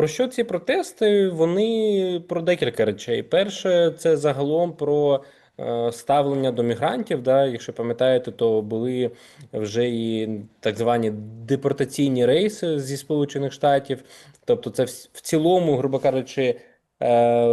Про що ці протести? Вони про декілька речей. Перше, це загалом про е, ставлення до мігрантів. Да? Якщо пам'ятаєте, то були вже і так звані депортаційні рейси зі Сполучених Штатів. Тобто, це в цілому, грубо кажучи, е,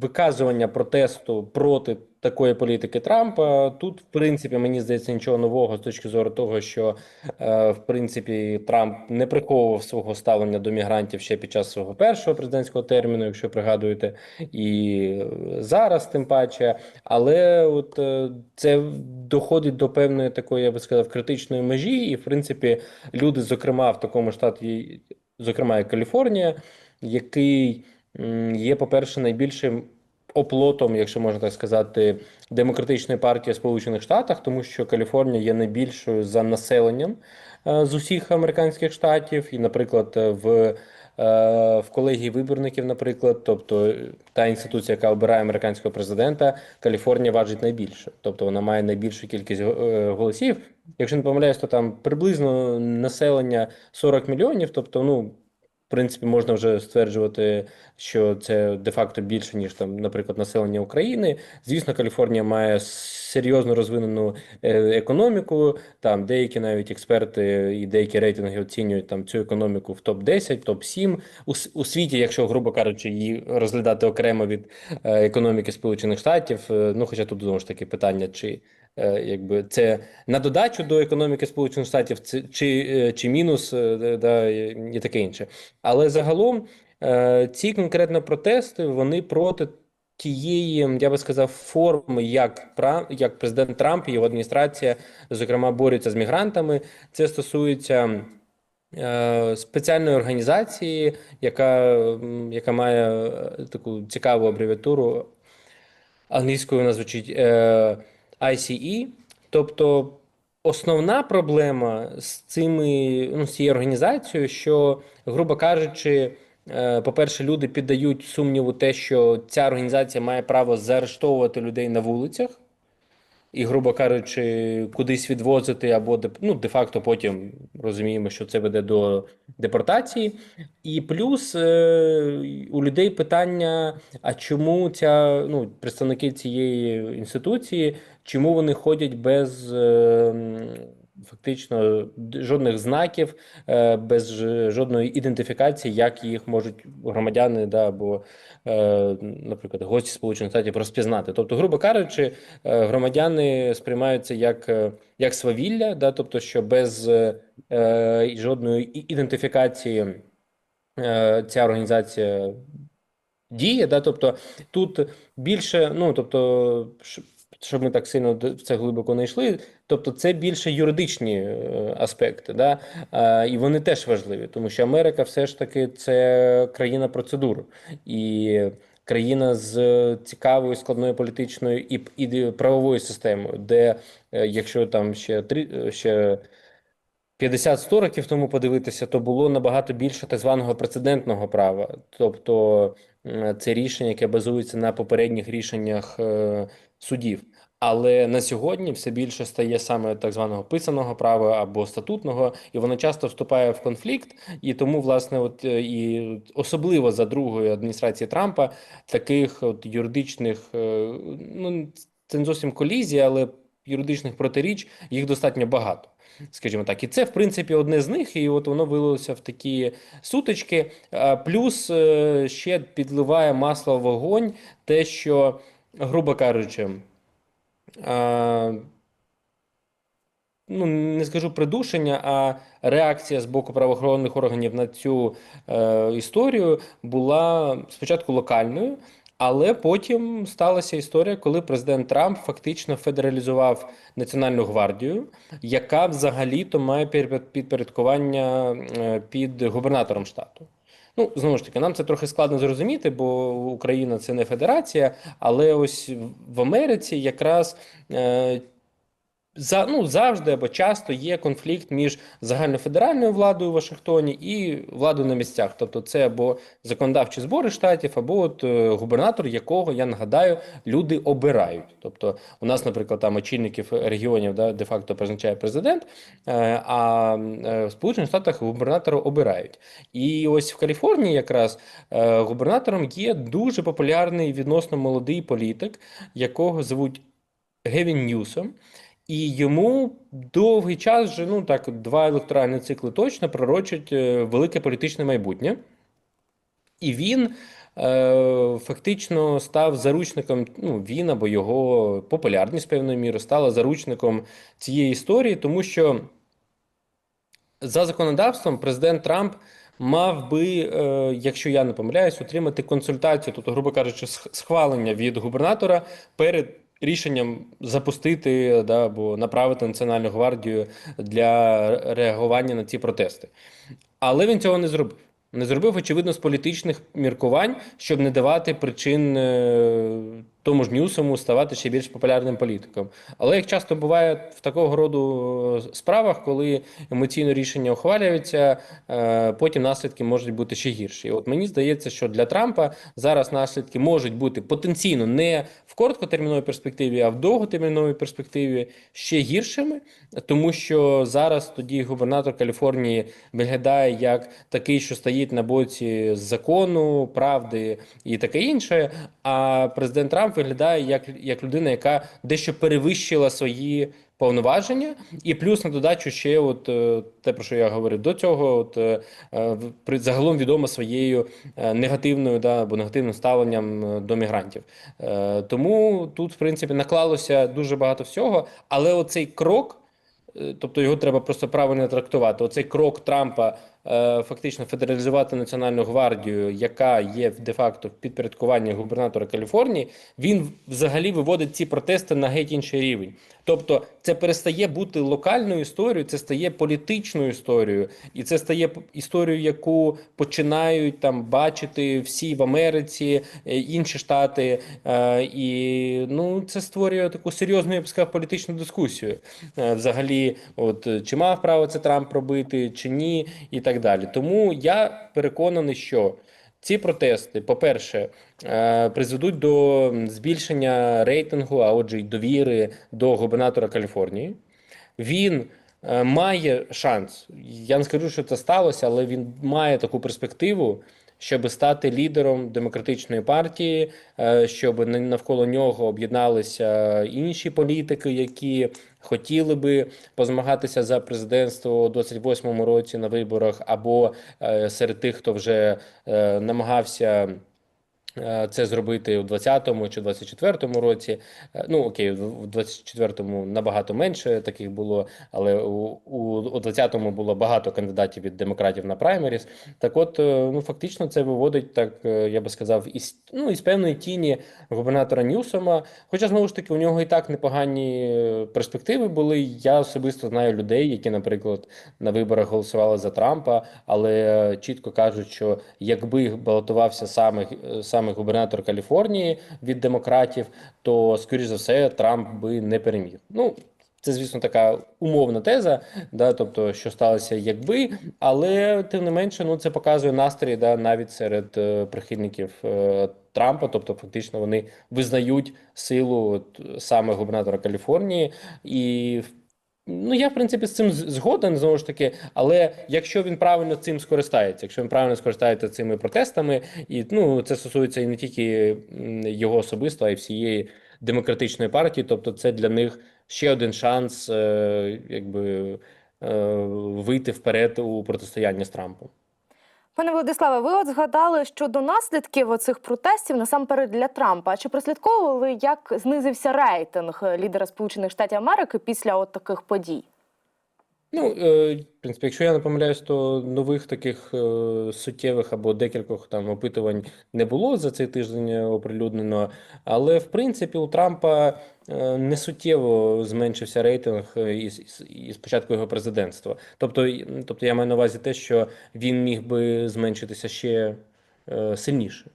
виказування протесту проти такої політики Трампа. Тут, в принципі, мені здається, нічого нового з точки зору того, що е, в принципі Трамп не приховував свого ставлення до мігрантів ще під час свого першого президентського терміну, якщо пригадуєте, і зараз, тим паче. Але от е, це доходить до певної такої, я би сказав, критичної межі, і в принципі, люди, зокрема, в такому штаті, зокрема, як Каліфорнія, який є, по-перше, найбільшим оплотом, якщо можна так сказати, демократичної партії Сполучених Штатах, тому що Каліфорнія є найбільшою за населенням е, з усіх американських штатів, і, наприклад, в е, в колегії виборників, наприклад, тобто е, та інституція, яка обирає американського президента, Каліфорнія важить найбільше, тобто вона має найбільшу кількість голосів. Якщо не помиляюсь, то там приблизно населення 40 мільйонів, тобто, ну. В принципі, можна вже стверджувати, що це де-факто більше, ніж там, наприклад, населення України. Звісно, Каліфорнія має серйозно розвинену е, економіку. Там деякі навіть експерти і деякі рейтинги оцінюють там цю економіку в топ 10 топ 7 у, у світі, якщо, грубо кажучи, її розглядати окремо від е, економіки Сполучених Штатів. Е, Ну, хоча тут знову ж таки питання, чи якби це на додачу до економіки Сполучених Штатів, чи, е, чи мінус, е, да, і таке інше. Але загалом е, ці конкретно протести вони проти тієї, я би сказав, форми, як як президент Трамп і його адміністрація, зокрема, борються з мігрантами. Це стосується. е, Спеціальної організації, яка, яка має е, таку цікаву абревіатуру, англійською вона звучить е, ICE. Тобто основна проблема з цими, ну, з цією організацією, що, грубо кажучи, е, по-перше, люди піддають сумніву те, що ця організація має право заарештовувати людей на вулицях і, грубо кажучи, кудись відвозити або ну, де-факто потім розуміємо, що це веде до депортації. І плюс е, у людей питання: а чому ця ну, представники цієї інституції, чому вони ходять без е, фактично жодних знаків, е, без жодної ідентифікації, як їх можуть громадяни да, або, е, наприклад, гості Сполучених Штатів розпізнати. Тобто, грубо кажучи, е, громадяни сприймаються як, як свавілля, да, тобто, що без жодної ідентифікації ця організація діє. Да, тобто тут більше, ну тобто, щоб ми так сильно в це глибоко не йшли, тобто це більше юридичні е, аспекти, да, і вони теж важливі, тому що Америка все ж таки це країна процедур. І країна з цікавою складною політичною і, правовою системою, де е, якщо там ще три е, ще 50-100 років тому подивитися, то було набагато більше так званого прецедентного права, тобто це рішення, яке базується на попередніх рішеннях судів. Але на сьогодні все більше стає саме так званого писаного права або статутного, і воно часто вступає в конфлікт. І тому, власне, от е, і особливо за другої адміністрації Трампа таких от юридичних, е, ну це не зовсім колізія, але юридичних протиріч їх достатньо багато скажімо так. І це, в принципі, одне з них, і от воно вилилося в такі сутички. Плюс е, ще підливає масло в вогонь те, що, грубо кажучи, а, ну, не скажу придушення, а реакція з боку правоохоронних органів на цю е, історію була спочатку локальною, але потім сталася історія, коли президент Трамп фактично федералізував Національну гвардію, яка взагалі-то має підпоряд- підпорядкування е, під губернатором штату. Ну, знову ж таки, нам це трохи складно зрозуміти, бо Україна це не федерація, але ось в Америці якраз е, за, ну, завжди або часто є конфлікт між загальнофедеральною владою в Вашингтоні і владою на місцях. Тобто, це або законодавчі збори штатів, або от е, губернатор, якого я нагадаю, люди обирають. Тобто, у нас, наприклад, там очільників регіонів да, де-факто призначає президент, е, а е, в Сполучених Штатах губернатора обирають. І ось в Каліфорнії якраз губернатором є дуже популярний відносно молодий політик, якого звуть Гевін Ньюсом. І йому довгий час, вже ну так, два електоральні цикли точно пророчать е, велике політичне майбутнє. І він е, фактично став заручником, ну, він або його популярність певною мірою стала заручником цієї історії, тому що за законодавством президент Трамп мав би, е, якщо я не помиляюсь, отримати консультацію, тобто, грубо кажучи, схвалення від губернатора перед рішенням запустити да, або направити Національну гвардію для реагування на ці протести. Але він цього не зробив. Не зробив, очевидно, з політичних міркувань, щоб не давати причин е, тому ж Ньюсому ставати ще більш популярним політиком. Але як часто буває в такого роду е, справах, коли емоційно рішення ухвалюються, е, потім наслідки можуть бути ще гірші. От мені здається, що для Трампа зараз наслідки можуть бути потенційно не в короткотерміновій перспективі, а в довготерміновій перспективі ще гіршими, тому що зараз тоді губернатор Каліфорнії виглядає як такий, що стоїть на боці закону, правди і таке інше. А президент Трамп виглядає як, як людина, яка дещо перевищила свої повноваження, і плюс на додачу ще, от е, те, про що я говорив до цього, от е, е, при- загалом відома своєю негативною да, або негативним ставленням до мігрантів. Тому тут, в принципі, наклалося дуже багато всього, але оцей крок. Е, Тобто його треба просто правильно трактувати. Оцей крок Трампа е, фактично федералізувати Національну гвардію, яка є де-факто в підпорядкуванні губернатора Каліфорнії, він взагалі виводить ці протести на геть інший рівень. Тобто, це перестає бути локальною історією, це стає політичною історією, і це стає історією, яку починають там бачити всі в Америці, е, інші штати. Е, І ну це створює таку серйозну я б сказав, політичну дискусію. Е, Взагалі, от чи мав право це Трамп робити, чи ні, і так далі. Тому я переконаний, що. Ці протести, по-перше, е, призведуть до збільшення рейтингу, а отже, й довіри до губернатора Каліфорнії. Він е, має шанс. Я не скажу, що це сталося, але він має таку перспективу, щоб стати лідером демократичної партії, е, щоб на- навколо нього об'єдналися інші політики, які хотіли би позмагатися за президентство у 28-му році на виборах, або е, серед тих, хто вже е, намагався. Е, Це зробити у 20-му чи 24-му році. Е, Ну окей, в в 24-му набагато менше таких було, але у, у, у 20-му було багато кандидатів від демократів на праймеріс. Так, от, е, ну фактично, це виводить так, я би сказав, із ну із певної тіні губернатора Ньюсома. Хоча знову ж таки у нього і так непогані перспективи були. Я особисто знаю людей, які, наприклад, на виборах голосували за Трампа, але чітко кажуть, що якби балотувався саме, е, саме губернатор Каліфорнії від демократів, то скоріш за все Трамп би не переміг. Ну. Це, звісно, така умовна теза, да, тобто, що сталося, якби, але тим не менше, ну це показує настрій да, навіть серед е, прихильників е, Трампа, тобто, фактично, вони визнають силу от, саме губернатора Каліфорнії, і Ну, я в принципі з цим згоден знову ж таки, але якщо він правильно цим скористається, якщо він правильно скористається цими протестами, і ну це стосується і не тільки його особисто, а й всієї демократичної партії, тобто це для них ще один шанс, е, якби е, вийти вперед у протистоянні з Трампом. Пане Владиславе, ви от згадали щодо наслідків оцих протестів насамперед для Трампа. А Чи прослідковували, як знизився рейтинг лідера Сполучених Штатів Америки після от таких подій? Ну, е, в принципі, якщо я не помиляюсь, то нових таких е, суттєвих або декількох там опитувань не було за цей тиждень оприлюднено. Але в принципі у Трампа е, не суттєво зменшився рейтинг із, із, початку його президентства. Тобто, тобто я маю на увазі те, що він міг би зменшитися ще сильніше.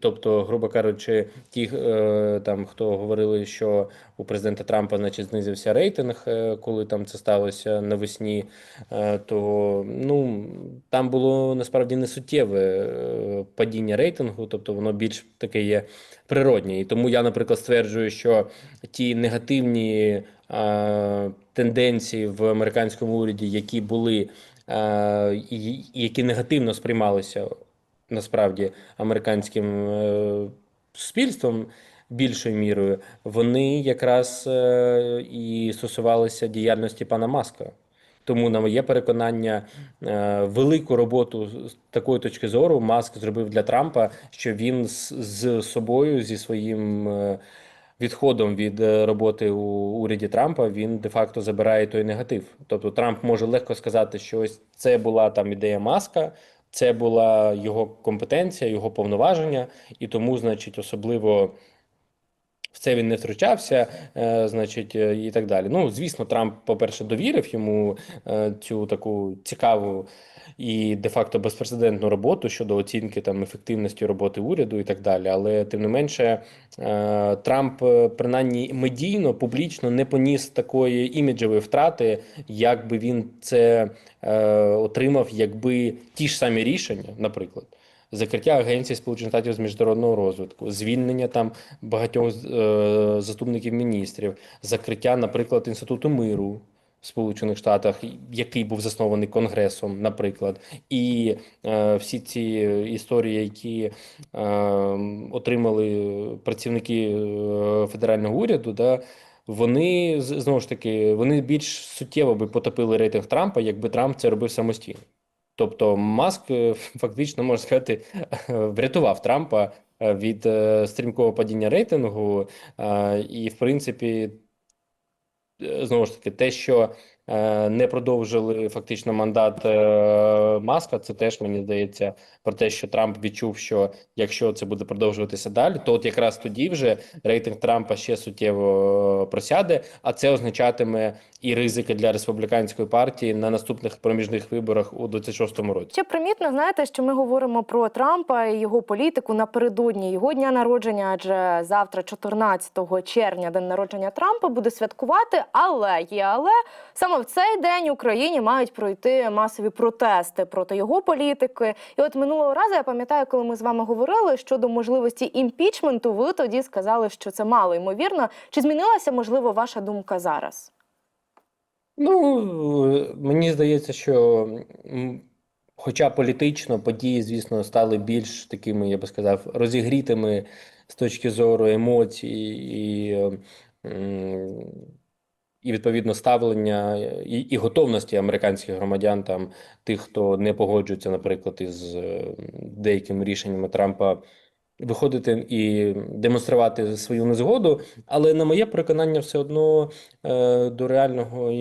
Тобто, грубо кажучи, ті, е, там, хто говорили, що у президента Трампа, значить, знизився рейтинг, е, коли там це сталося навесні, е, то ну, там було насправді не суттєве падіння рейтингу, тобто воно більш таке є природнє. І тому я, наприклад, стверджую, що ті негативні тенденції в американському уряді, які були, які негативно сприймалися насправді американським е, суспільством більшою мірою, вони якраз е, і стосувалися діяльності пана Маска. Тому, на моє переконання, е, велику роботу з такої точки зору Маск зробив для Трампа, що він з, з собою, зі своїм відходом від роботи у уряді Трампа, він де-факто забирає той негатив. Тобто Трамп може легко сказати, що ось це була там ідея Маска, це була його компетенція, його повноваження, і тому, значить, особливо в це він не втручався, е, значить, е, і так далі. Ну, звісно, Трамп, по-перше, довірив йому е, цю таку цікаву і де-факто безпрецедентну роботу щодо оцінки там ефективності роботи уряду і так далі. Але тим не менше, Трамп, принаймні медійно, публічно не поніс такої іміджевої втрати, як би він це отримав, якби ті ж самі рішення, наприклад. Закриття Агенції Сполучених Штатів з міжнародного розвитку, звільнення там багатьох е, заступників міністрів, закриття, наприклад, Інституту миру в Сполучених Штатах, який був заснований Конгресом, наприклад, і е, всі ці історії, які е, отримали працівники е, федерального уряду, да, вони знову ж таки вони більш суттєво би потопили рейтинг Трампа, якби Трамп це робив самостійно. Тобто Маск е, фактично можна сказати врятував Трампа е, від е, стрімкого падіння рейтингу, і в принципі, знову ж таки, те, що не продовжили фактично мандат е, Маска, це теж мені здається про те, що Трамп відчув, що якщо це буде продовжуватися далі, то от якраз тоді вже рейтинг Трампа ще суттєво е, просяде, а це означатиме і ризики для республіканської партії на наступних проміжних виборах у 26-му році. Ще примітно, знаєте, що ми говоримо про Трампа і його політику напередодні його дня народження, адже завтра, 14 червня, день народження Трампа, буде святкувати. Але є, але саме в цей день Україні мають пройти масові протести проти його політики. І от минулого разу я пам'ятаю, коли ми з вами говорили щодо можливості імпічменту, ви тоді сказали, що це мало ймовірно. Чи змінилася можливо ваша думка зараз? Ну, мені здається, що хоча політично події, звісно, стали більш такими, я би сказав, розігрітими з точки зору емоцій і, е, м, і відповідно ставлення і, і готовності американських громадян, там тих, хто не погоджується, наприклад, із е, деякими рішеннями Трампа. Виходити і демонструвати свою незгоду, але на моє переконання, все одно е, до реального,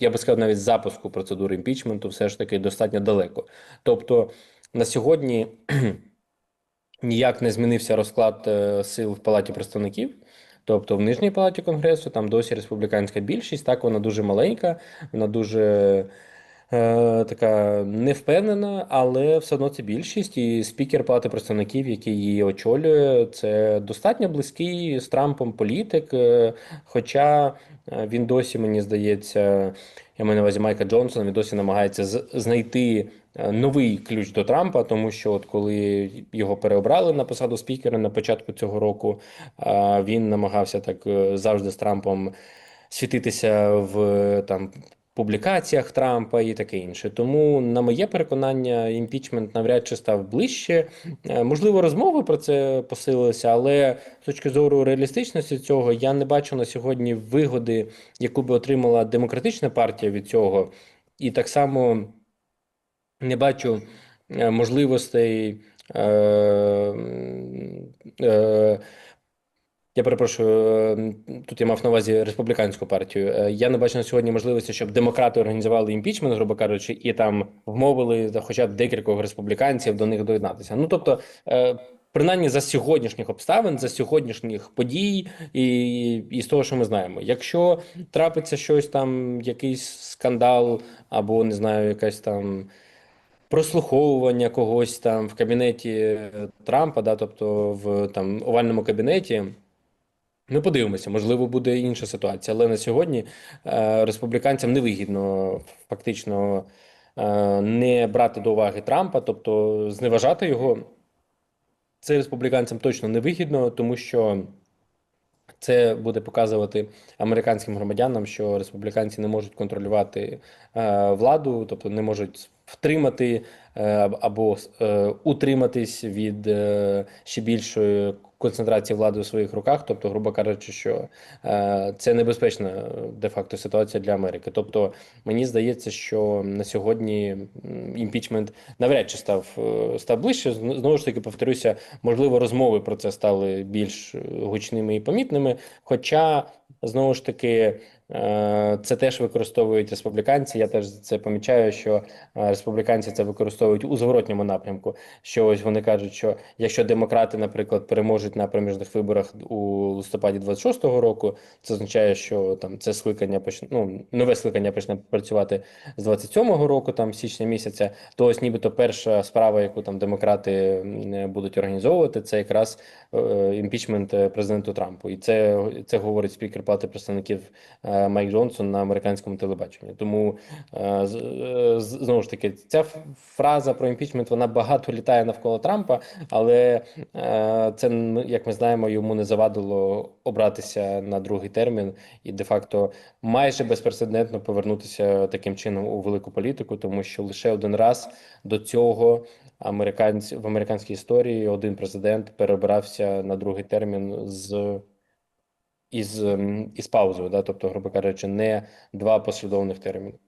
я би сказав, навіть запуску процедури імпічменту все ж таки достатньо далеко. Тобто на сьогодні ніяк не змінився розклад е, сил в Палаті представників. Тобто в нижній палаті Конгресу там досі республіканська більшість, так вона дуже маленька, вона дуже е, така невпевнена, але все одно це більшість. І спікер Палати представників, який її очолює, це достатньо близький з Трампом політик. е, Хоча е, він досі, мені здається, я маю на увазі Майка Джонсона, він досі намагається знайти новий ключ до Трампа, тому що от коли його переобрали на посаду спікера на початку цього року, він намагався так завжди з Трампом світитися в там публікаціях Трампа і таке інше. Тому, на моє переконання, імпічмент навряд чи став ближче. Е, Можливо, розмови про це посилилися, але з точки зору реалістичності цього я не бачу на сьогодні вигоди, яку би отримала демократична партія від цього, і так само не бачу е, можливостей. Е, е, я перепрошую, е, тут я мав на увазі республіканську партію. Е, Я не бачу на сьогодні можливості, щоб демократи організували імпічмент, грубо кажучи, і там вмовили хоча б декількох республіканців до них доєднатися. Ну тобто, е, принаймні за сьогоднішніх обставин, за сьогоднішніх подій і, і з того, що ми знаємо. Якщо трапиться щось там, якийсь скандал, або не знаю, якась там прослуховування когось там в кабінеті Трампа, да, тобто в там овальному кабінеті. Ми подивимося, можливо, буде інша ситуація, але на сьогодні е, республіканцям невигідно фактично е, не брати до уваги Трампа, тобто зневажати його. Це республіканцям точно невигідно, тому що це буде показувати американським громадянам, що республіканці не можуть контролювати е, владу, тобто не можуть втримати е, або е, утриматись від е, ще більшої концентрації влади у своїх руках. Тобто, грубо кажучи, що це небезпечна де-факто ситуація для Америки. Тобто, мені здається, що на сьогодні імпічмент навряд чи став, став ближче. Знову ж таки, повторюся, можливо, розмови про це стали більш гучними і помітними. Хоча, знову ж таки, це теж використовують республіканці. Я теж це помічаю, що е, республіканці це використовують у зворотньому напрямку. Що ось вони кажуть, що якщо демократи, наприклад, переможуть на проміжних виборах у листопаді 26-го року, це означає, що там це скликання почне, ну, нове скликання почне працювати з 27-го року, там січня місяця, то ось нібито перша справа, яку там демократи будуть організовувати, це якраз е, імпічмент е, президенту Трампу. І це, це говорить спікер Палати представників е, Майк Джонсон на американському телебаченні. Тому е, е, знову ж таки, ця фраза про імпічмент вона багато літає навколо Трампа, але е, це, як ми знаємо, йому не завадило обратися на другий термін і де-факто майже безпрецедентно повернутися таким чином у велику політику, тому що лише один раз до цього американці в американській історії один президент перебирався на другий термін з із, ем, із паузою, да, тобто, грубо кажучи, не два послідовних терміни.